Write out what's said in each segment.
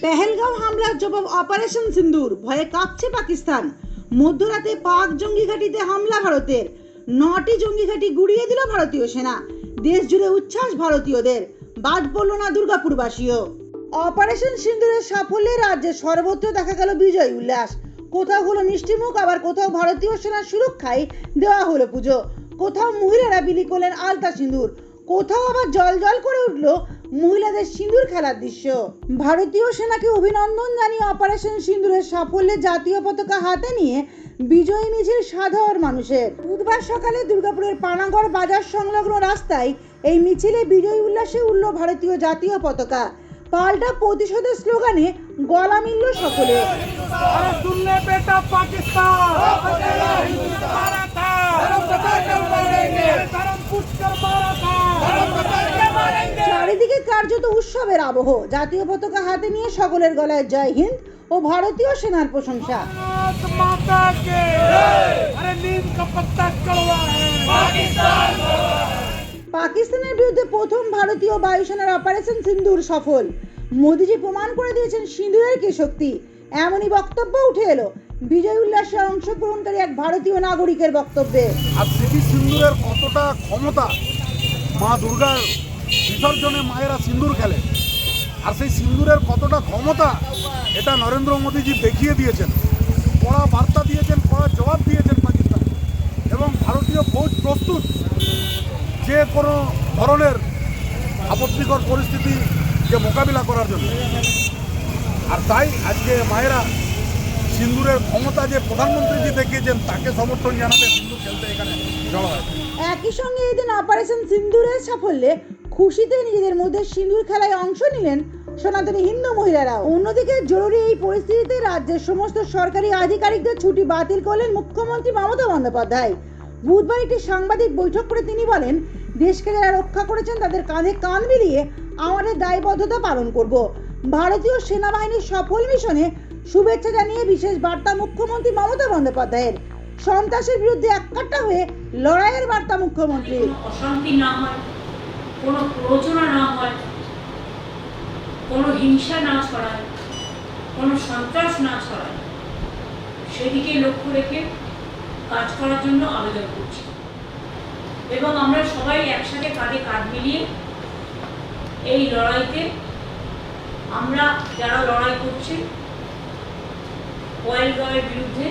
পেহেলগাঁও হামলার জবাব অপারেশন সিন্দুর। ভয়ে কাঁপছে পাকিস্তান। মধ্যরাতে পাক জঙ্গি ঘাঁটিতে হামলা ভারতের। নটি জঙ্গি ঘাঁটি গুড়িয়ে দিল ভারতীয় সেনা। দেশ জুড়ে উচ্ছ্বাস ভারতীয়দের। বাদ পড়ল না দুর্গাপুরবাসীও। অপারেশন সিন্দুরের সাফল্যে রাজ্যে সর্বত্র দেখা গেল বিজয় উল্লাস। কোথাও হলো মিষ্টিমুখ আবার কোথাও ভারতীয় সেনার সুরক্ষায় দেওয়া হলো পুজো। কোথাও মহিলারা বিলি করলেন আলতা সিঁদুর কোথাও আবার জল জল করে উঠল মহিলাদের সিঁদুর খেলার দৃশ্য। ভারতীয় সেনাকে অভিনন্দন জানিয়ে অপারেশন সিঁদুরের সাফল্যে জাতীয় পতাকা হাতে নিয়ে বিজয়ী মিছিল সাধারণ মানুষের। বুধবার সকালে দুর্গাপুরের পানাগড় বাজার সংলগ্ন রাস্তায় এই মিছিলে বিজয় উল্লাসে উঠল ভারতীয় জাতীয় পতাকা। পাল্টা প্রতিশোধের স্লোগানে গলা মিলল সকলে। अरे কার্যত উৎসবের আবহ জাতীয় পতাকা হাতে নিয়ে সকলের গলায় জয় হিন্দ ও ভারতীয় সেনার প্রশংসা। পাকিস্তানের বিরুদ্ধে প্রথম ভারতীয় বায়ুসেনার অপারেশন সিন্ধুর সফল। মোদিজি প্রমাণ করে দিয়েছেন সিন্ধুরের কি শক্তি। এমনই বক্তব্য উঠে এলো বিজয় উল্লাসে অংশগ্রহণকারী এক ভারতীয় নাগরিকের বক্তব্যে। আর সিন্ধুরের কতটা ক্ষমতা মা দুর্গার বিসর্জনে মায়েরা সিন্দুর খেলে আর সেই সিন্দুরের কতটা ক্ষমতা, এটা নরেন্দ্র মোদীজি দেখিয়ে দিয়েছেন। কড়া বার্তা দিয়েছেন, কড়া জবাব দিয়েছেন পাকিস্তান। এবং ভারতীয় ফৌজ প্রস্তুত যে কোনো ধরনের আপত্তিকর পরিস্থিতিকে মোকাবিলা করার জন্য। আর তাই আজকে মায়েরা সিন্দুরের ক্ষমতা যে প্রধানমন্ত্রীজি দেখিয়েছেন, তাকে সমর্থন জানাতে সিন্দুর খেলতে এখানে জড়ো হয়। একই সঙ্গে এদিন অপারেশন সিন্দুরের সাফল্যে খুশিতে নিজেদের মধ্যে সিঁদুর খেলায় অংশ নিলেন সনাতনী হিন্দু মহিলারা। অন্যদিকে জরুরি এই পরিস্থিতিতে রাজ্যের সমস্ত সরকারি আধিকারিকদের ছুটি বাতিল করলেন মুখ্যমন্ত্রী মমতা বন্দ্যোপাধ্যায়। বুধবার একটি সাংবাদিক বৈঠক করে তিনি বলেন দেশকে যারা রক্ষা করেছেন, তাদের কাঁধে কান মিলিয়ে আমাদের দায়বদ্ধতা পালন করব। ভারতীয় সেনাবাহিনীর সফল মিশনে শুভেচ্ছা জানিয়ে বিশেষ বার্তা মুখ্যমন্ত্রী মমতা বন্দ্যোপাধ্যায়ের। সন্ত্রাসের বিরুদ্ধে এককাট্টা হয়ে লড়াইয়ের বার্তা মুখ্যমন্ত্রী অশান্তি না হয়। কোনো প্ররোচনা না হয়, কোনো হিংসা না ছড়ায়, কোনো সন্ত্রাস না ছড়ায়, সেদিকে লক্ষ্য রেখে কাজ করার জন্য আবেদন করছি। এবং আমরা সবাই একসাথে কাঁধে কাঁধ মিলিয়ে এই লড়াইতে আমরা যারা লড়াই করছি ওয়েলগাঁওয়ের বিরুদ্ধে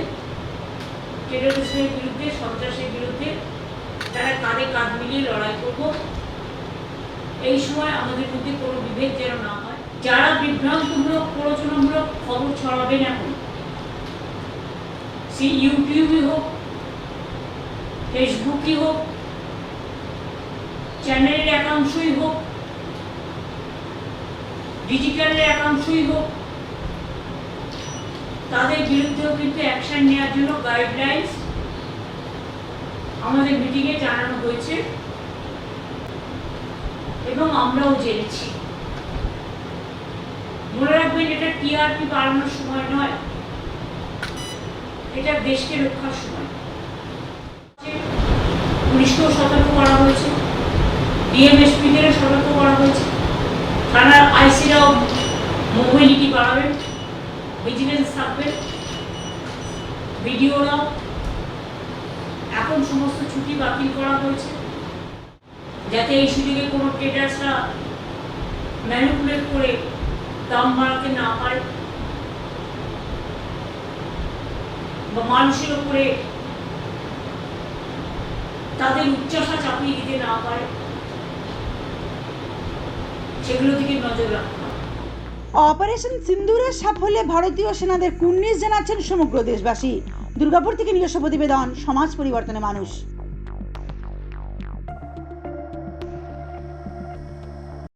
টেরোরিস্টের বিরুদ্ধে, সন্ত্রাসের বিরুদ্ধে তারা কাঁধে কাঁধ মিলিয়ে লড়াই করব এই সময় আমাদের মধ্যে কোনো বিভেদ যেন না হয়। যারা বিভ্রান্তমূলক, প্ররোচনামূলক খবর ছড়াবেন এখন, সে ইউটিউবই হোক, ফেসবুকই হোক, চ্যানেলের একাংশই হোক, ডিজিটালের একাংশই হোক, তাদের বিরুদ্ধেও কিন্তু অ্যাকশন নেওয়ার জন্য গাইডলাইন্স আমাদের মিটিংয়ে জানানো হয়েছে। এবং আমরাও জেনেছি। মনে রাখবেন, এটা টিআরপি বাড়ানোর সময় নয়, এটা দেশকে রক্ষার সময়। পুলিশকেও সতর্ক করা হয়েছে ডিএমএসপিদেরও সতর্ক করা হয়েছে, থানার আইসিরাও মোবাইলিটি বাড়াবেন ভিজিলেন্স থাকবে ভিডিওরাও এখন সমস্ত ছুটি বাতিল করা হয়েছে। যাতে এই সুযোগে কোনো ট্রেডার্সরা ম্যানিপুলেট করে দাম বাড়াতে না পারে বা মানুষের উপরে তাদের উচ্চাসা চাপিয়ে দিতে না পারে, সেগুলো দিকে নজর রাখতে অপারেশন সিন্দুরের সাফল্যে ভারতীয় সেনাদের কুর্নিশ জানাচ্ছেন সমগ্র দেশবাসী। দুর্গাপুর থেকে নিজস্ব প্রতিবেদন, সমাজ পরিবর্তনে মানুষ।